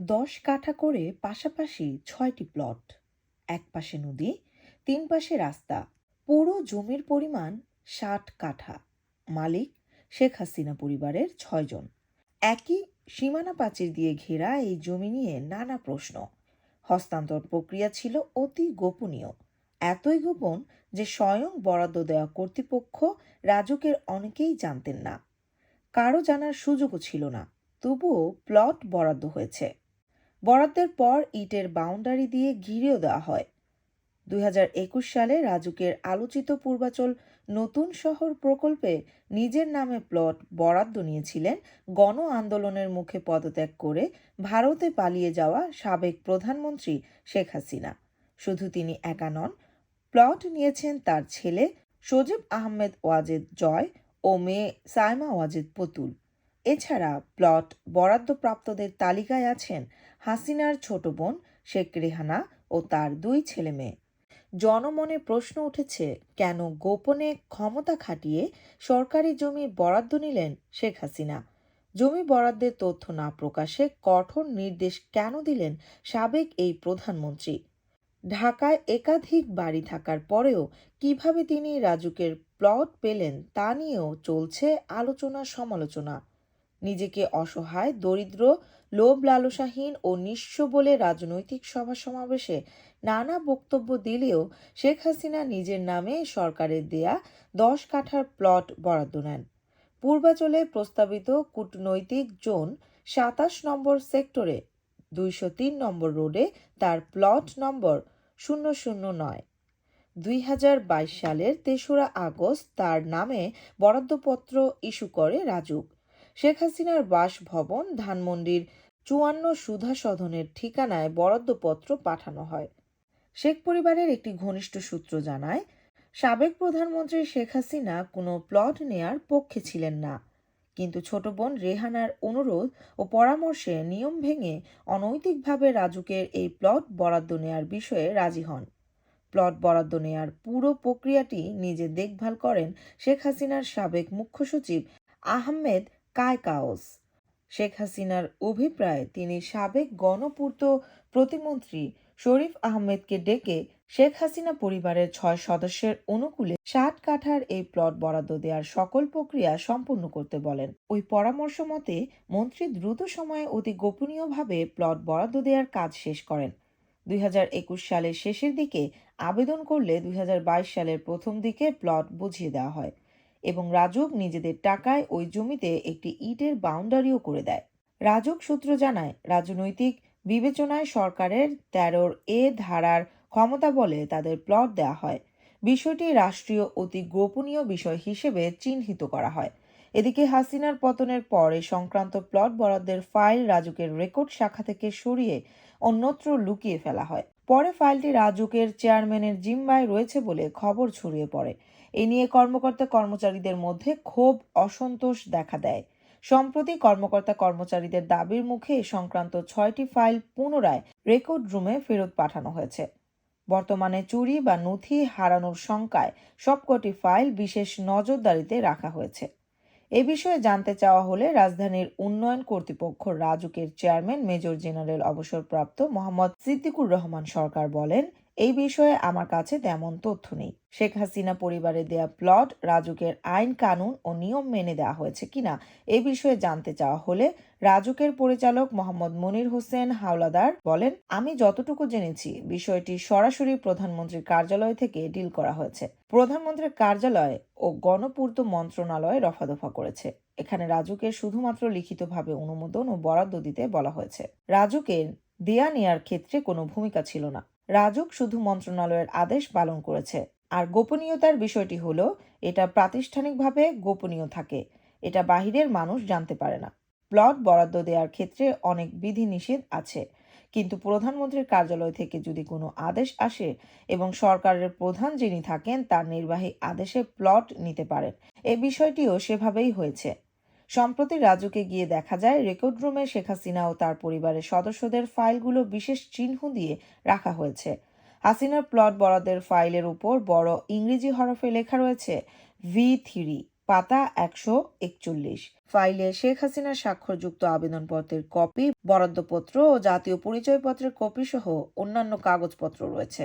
দশ কাঠা করে পাশাপাশি ছয়টি প্লট। এক পাশে নদী, তিন পাশে রাস্তা। পুরো জমির পরিমাণ ষাট কাঠা। মালিক শেখ হাসিনা পরিবারের ছয়জন একই সীমানা প্রাচীর দিয়ে ঘেরা এই জমি নিয়ে নানা প্রশ্ন। হস্তান্তর প্রক্রিয়া ছিল অতি গোপনীয়। এতই গোপন যে স্বয়ং বরাদ্দ দেওয়া কর্তৃপক্ষ রাজুকের অনেকেই জানতেন না। কারও জানার সুযোগও ছিল না। তবুও প্লট বরাদ্দ হয়েছে। বরাদ্দের পর ইটের বাউন্ডারি দিয়ে ঘিরেও দেওয়া হয়। দুই হাজার একুশ সালে রাজুকের আলোচিত পূর্বাচল নতুন শহর প্রকল্পে নিজের নামে প্লট বরাদ্দ নিয়েছিলেন গণ আন্দোলনের মুখে পদত্যাগ করে ভারতে পালিয়ে যাওয়া সাবেক প্রধানমন্ত্রী শেখ হাসিনা। শুধু তিনি একা নন, প্লট নিয়েছেন তার ছেলে সজীব আহমেদ ওয়াজেদ জয় ও মেয়ে সাইমা ওয়াজেদ পতুল। এছাড়া প্লট বরাদ্দপ্রাপ্তদের তালিকায় আছেন হাসিনার ছোট বোন শেখ রেহানা ও তার দুই ছেলে মেয়ে। জনমনে প্রশ্ন উঠেছে, কেন গোপনে ক্ষমতা খাটিয়ে সরকারি জমি বরাদ্দ নিলেন শেখ হাসিনা? জমি বরাদ্দের তথ্য না প্রকাশে কঠোর নির্দেশ কেন দিলেন সাবেক এই প্রধানমন্ত্রী? ঢাকায় একাধিক বাড়ি থাকার পরেও কীভাবে তিনি রাজুকের প্লট পেলেন তা নিয়েও চলছে আলোচনা সমালোচনা নিজেকে অসহায়, দরিদ্র লোভ লালসাহীন ও নিঃস্ব বলে রাজনৈতিক সভা সমাবেশে নানা বক্তব্য দিলেও শেখ হাসিনা নিজের নামে সরকারের দেয়া দশ কাঠার প্লট বরাদ্দ নেন। পূর্বাচলে প্রস্তাবিত কূটনৈতিক জোন সাতাশ নম্বর সেক্টরে দুইশো তিন নম্বর রোডে তার প্লট নম্বর শূন্য শূন্য নয়। দুই হাজার বাইশ সালের তেসরা আগস্ট তার নামে বরাদ্দপত্র ইস্যু করে রাজুক। শেখ হাসিনার বাসভবন ধানমন্ডির চুয়ান্ন সুধা সদনের ঠিকানায় বরাদ্দপত্র পাঠানো হয়। শেখ পরিবারের একটি ঘনিষ্ঠ সূত্র জানায়, সাবেক প্রধানমন্ত্রী শেখ হাসিনা কোনো প্লট নেয়ার পক্ষে ছিলেন না। কিন্তু ছোট বোন রেহানার অনুরোধ ও পরামর্শে নিয়ম ভেঙে অনৈতিকভাবে রাজুকের এই প্লট বরাদ্দ নেয়ার বিষয়ে রাজি হন। প্লট বরাদ্দ নেয়ার পুরো প্রক্রিয়াটি নিজে দেখভাল করেন শেখ হাসিনার সাবেক মুখ্য সচিব আহমেদ কায়কাওস শেখ হাসিনার অভিপ্রায় তিনি সাবেক গণপূর্ত প্রতিমন্ত্রী শরীফ আহমেদকে ডেকে শেখ হাসিনা পরিবারের ছয় সদস্যের অনুকূলে ষাট কাঠার এই প্লট বরাদ্দ দেওয়ার সকল প্রক্রিয়া সম্পূর্ণ করতে বলেন। ওই পরামর্শ মতে, মন্ত্রী দ্রুত সময়ে অতি গোপনীয়ভাবে প্লট বরাদ্দ দেওয়ার কাজ শেষ করেন। দুই হাজার একুশ সালের শেষের দিকে আবেদন করলে দুই হাজার বাইশ সালের প্রথম দিকে প্লট বুঝিয়ে দেওয়া হয়। এবং রাজুক নিজেদের টাকায় ওই জমিতে একটি ইটের বাউন্ডারিও করে দেয়। রাজুক সূত্র জানায়, রাজনৈতিক বিবেচনায় সরকারের তেরোর এ ধারার ক্ষমতা বলে তাদের প্লট দেওয়া হয়। বিষয়টি রাষ্ট্রীয় অতি গোপনীয় বিষয় হিসেবে চিহ্নিত করা হয়। এদিকে হাসিনার পতনের পর এ সংক্রান্ত প্লট বরাদ্দের ফাইল রাজুকের রেকর্ড শাখা থেকে সরিয়ে অন্যত্র লুকিয়ে ফেলা হয়। পরে ফাইলটি রাজুকের চেয়ারম্যানের জিম্মায় রয়েছে বলে খবর ছড়িয়ে পড়ে। এ নিয়ে কর্মকর্তা কর্মচারীদের মধ্যে ক্ষোভ, অসন্তোষ দেখা দেয়। সম্প্রতি কর্মকর্তা কর্মচারীদের দাবির মুখে এ সংক্রান্ত ছয়টি ফাইল পুনরায় রেকর্ড রুমে ফেরত পাঠানো হয়েছে। বর্তমানে চুরি বা নথি হারানোর শঙ্কায় সবকটি ফাইল বিশেষ নজরদারিতে রাখা হয়েছে। এ বিষয়ে জানতে চাওয়া হলে রাজধানীর উন্নয়ন কর্তৃপক্ষ রাজুকের চেয়ারম্যান মেজর জেনারেল অবসরপ্রাপ্ত মোহাম্মদ সিদ্দিকুর রহমান সরকার বলেন এই বিষয়ে আমার কাছে তেমন তথ্য নেই। শেখ হাসিনা পরিবারে দেয়া প্লট, রাজুকের আইন কানুন ও নিয়ম মেনে দেওয়া হয়েছে কিনা এ বিষয়ে জানতে চাওয়া হলে রাজুকের পরিচালক মোহাম্মদ মনির হোসেন হাওলাদার বলেন, আমি যতটুকু জেনেছি, বিষয়টি সরাসরি প্রধানমন্ত্রীর কার্যালয় থেকে ডিল করা হয়েছে। প্রধানমন্ত্রীর কার্যালয় ও গণপূর্ত মন্ত্রণালয় রফাদফা করেছে। এখানে রাজুকে শুধুমাত্র লিখিতভাবে অনুমোদন ও বরাদ্দ দিতে বলা হয়েছে। রাজুকের দেয়া নেয়ার ক্ষেত্রে কোনো ভূমিকা ছিল না। রাজুক শুধু মন্ত্রণালয়ের আদেশ পালন করেছে। আর গোপনীয়তার বিষয়টি হলো, এটা প্রাতিষ্ঠানিকভাবে গোপনীয় থাকে। এটা বাহিরের মানুষ জানতে পারে না। প্লট বরাদ্দ দেওয়ার ক্ষেত্রে অনেক বিধিনিষেধ আছে। কিন্তু প্রধানমন্ত্রীর কার্যালয় থেকে যদি কোনো আদেশ আসে এবং সরকারের প্রধান যিনি থাকেন তার নির্বাহী আদেশে প্লট নিতে পারেন, এ বিষয়টিও সেভাবেই হয়েছে। সম্প্রতি রাজুকে গিয়ে দেখা যায়, রেকর্ড রুমে শেখ হাসিনা ও তার পরিবারের সদস্যদের ফাইলগুলো বিশেষ চিহ্ন দিয়ে রাখা হয়েছে। হাসিনার প্লট বরাদ্দের ফাইলের উপর বড় ইংরেজি হরফে লেখা রয়েছে ভি থ্রি পাতা একশো একচল্লিশ। ফাইলে শেখ হাসিনার স্বাক্ষরযুক্ত আবেদনপত্রের কপি, বরাদ্দপত্র ও জাতীয় পরিচয়পত্রের কপি সহ অন্যান্য কাগজপত্র রয়েছে।